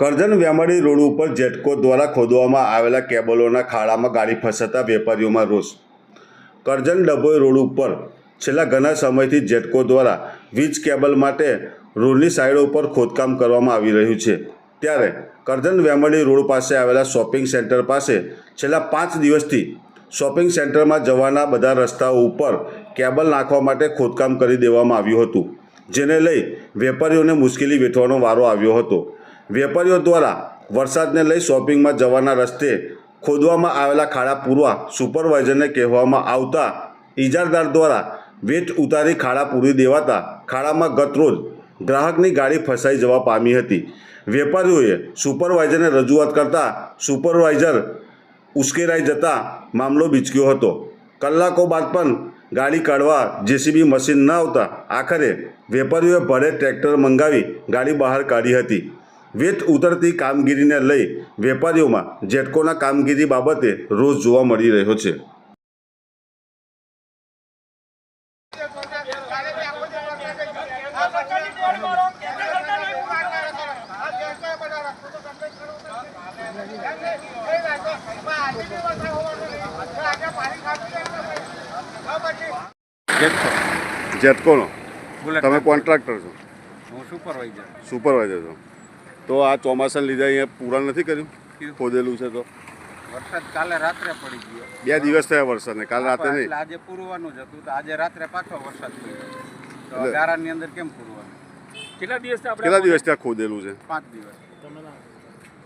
Karjan વેમાડી road ઉપર જેટકો દ્વારા ખોદવામાં આવેલા કેબલોના ખાડામાં ગાડી ફસાતા વેપારીઓમાં રોષ. કરજણ ડભોઈ રોડ ઉપર છેલ્લા ઘણા સમયથી જેટકો દ્વારા વીજ કેબલ માટે રોડની સાઈડો ઉપર ખોદકામ કરવામાં આવી રહ્યું છે. ત્યારે કરજણ વેમાડી રોડ પાસે આવેલા શોપિંગ સેન્ટર પાસે છેલ્લા પાંચ દિવસથી શોપિંગ સેન્ટરમાં જવાના બધા રસ્તાઓ ઉપર કેબલ નાખવા માટે ખોદકામ કરી દેવામાં આવ્યું હતું, જેને લઈ વેપારીઓને મુશ્કેલી વેઠવાનો વારો આવ્યો હતો. વેપારીઓ દ્વારા વરસાદને લઈ શોપિંગમાં જવાના રસ્તે ખોદવામાં આવેલા ખાડા પૂરવા સુપરવાઇઝરને કહેવામાં આવતા ઇજારદાર દ્વારા વેટ ઉતારી ખાડા પૂરી દેવાતા ખાડામાં ગતરોજ ગ્રાહકની ગાડી ફસાઈ જવા પામી હતી. વેપારીઓએ સુપરવાઇઝરને રજૂઆત કરતા સુપરવાઇઝર ઉશ્કેરાઈ જતા મામલો બીચક્યો હતો. કલાકો બાદ પણ ગાડી કાઢવા જેસીબી મશીન ન આવતા આખરે વેપારીઓએ ભાડે ટ્રેક્ટર મંગાવી ગાડી બહાર કાઢી હતી. વેટ ઉતરતી કામગીરીને લઈ વેપારીઓમાં જેટકોના કામગીરી બાબતે રોજ જોવા મળી રહ્યો છે. જેટકોનો તમે કોન્ટ્રાક્ટર છો? હું સુપરવાઇઝર સુપરવાઇઝર છો. તો આ ચોમાસાને લીધે અહીંયા પૂરા નથી કર્યું? ખોદેલું છે તો. વરસાદ કાલે રાત્રે પડી ગયો. બે દિવસ થયા વરસાદને કાલે રાતે નહીં? આજે પૂરવાનું જ હતું. તો આજે રાત્રે પાછો વરસાદ પડ્યો ગારાની અંદર કેમ પૂરવાનું? કેટલા દિવસ કેટલા દિવસ ત્યાં ખોદેલું છે? પાંચ દિવસ.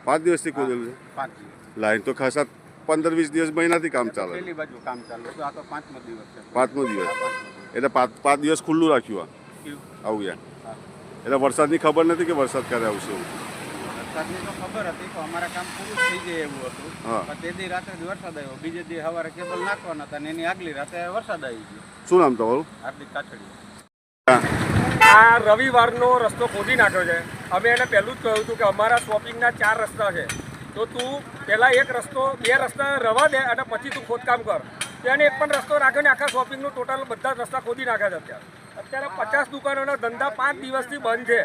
પાંચ દિવસથી ખોદેલું છે? પાંચ દિવસ. લાઈન તો ખાસા પંદર વીસ દિવસ મહિનાથી કામ ચાલે પેલી બાજુ કામ ચાલે તો આ તો પાંચમો દિવસ છે. પાંચમો દિવસ. એટલે પાંચ પાંચ દિવસ ખુલ્લું રાખ્યું આ? આવું યાર એટલે વરસાદની ખબર નથી કે વરસાદ ક્યારે આવશે એવું. વરસાદની તો ખબર હતી કે અમારા કામ પૂરું થઈ જાય એવું હતું. પણ તે દી રાત્રે વરસાદ આવ્યો. બીજે દી સવારે કેબલ નાખવાના હતા ને એની આગલી રાતે વરસાદ આવી ગયો. શું નામ તમારું? હાર્દિક કાછડી આ રવિવારનો રસ્તો ખોદી નાખ્યો છે. અમે એને પહેલું જ કહ્યું હતું કે અમારા શોપિંગના ચાર રસ્તા છે. તો તું પહેલાં એક રસ્તો બે રસ્તા રવા દે અને પછી તું ખોદકામ કર. ત્યાં એક પણ રસ્તો રાખ્યો ને આખા શોપિંગનું ટોટલ બધા જ રસ્તા ખોદી નાખ્યા છે અત્યારે. અત્યારે પચાસ દુકાનોના ધંધા પાંચ દિવસથી બંધ છે.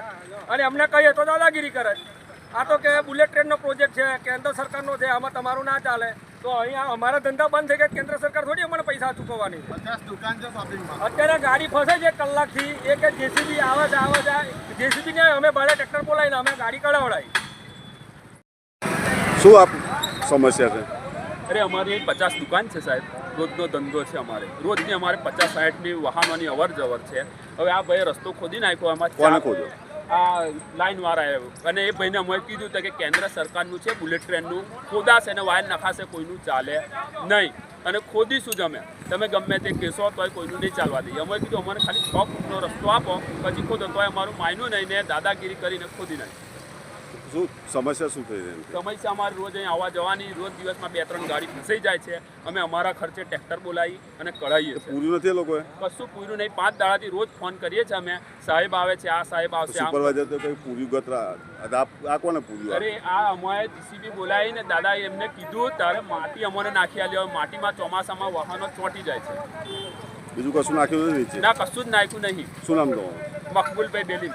અને અમને કહીએ તો દાદાગીરી કરે છે. આ તો કે બુલેટ ટ્રેનનો પ્રોજેક્ટ છે કેન્દ્ર સરકારનો છે આમાં તમારું ના ચાલે. તો અહીંયા અમારા ધંધા બંધ થઈ ગયા કેન્દ્ર સરકાર થોડી અમને પૈસા ચૂકવવાની. અત્યારે ગાડી ફસે છે એક કલાકથી એ કે જેસીબી આવે છે આવે છે જેસીબી ને અમે ભાડે ટ્રેક્ટર બોલાવીને અમે ગાડી કઢાવડાવી. શું આપ સમસ્યા છે? અરે અમારી પચાસ દુકાન છે સાહેબ. રોજનો ધંધો છે અમારે. રોજની અમારે પચાસ સાઠની વાહનોની અવર જવર છે. હવે આ ભાઈ રસ્તો ખોદી નાખ્યો એમાં કોને ચાર- ખોદ્યો? આ લાઇનવાળા આવ્યો અને એ ભાઈને અમે કીધું હતું કે કેન્દ્ર સરકારનું છે બુલેટ ટ્રેનનું ખોદાશે અને વાયર નખાશે, કોઈનું ચાલે નહીં. અને ખોદીશું જ અમે. તમે ગમે તે કેસો તોય કોઈનું નહીં ચાલવા દઈએ. અમે કીધું અમારે ખાલી છ ફૂટનો રસ્તો આપો, પછી ખોદો. તોય અમારું માયનું નહીં ને દાદાગીરી કરીને ખોદી નાખ્યું. શું સમસ્યા શું થઈ રહી સમસ્યા અમારી રોજ અહીં આવવા જવાની રોજ દિવસમાં બે ત્રણ ગાડી ફસાઈ જાય છે. અમે અમારા ખર્ચે ટ્રેક્ટર બોલાવી અને કઢાઈએ પૂર્યું નથી લોકોએ? કશું પૂર્યું નહીં. પાંચ દાડાથી રોજ ફોન કરીએ છીએ અમે. સાહેબ આવે છે આ સાહેબ આવશે સુપરવાઇઝર તો કઈ પૂર્યું ગતરા આ કોને પૂર્યું અરે આ અમારે જીસીબી બોલાવીને દાદા એમને કીધું ત્યારે માટી અમને નાખી આલી માટીમાં ચોમાસામાં વાહનો ચોંટી જાય છે. બીજું કશું નાખ્યું નથી ના કશું જ નાખ્યું નહીં. શું નામ તમારું? મકબૂલભાઈ બેલીમ.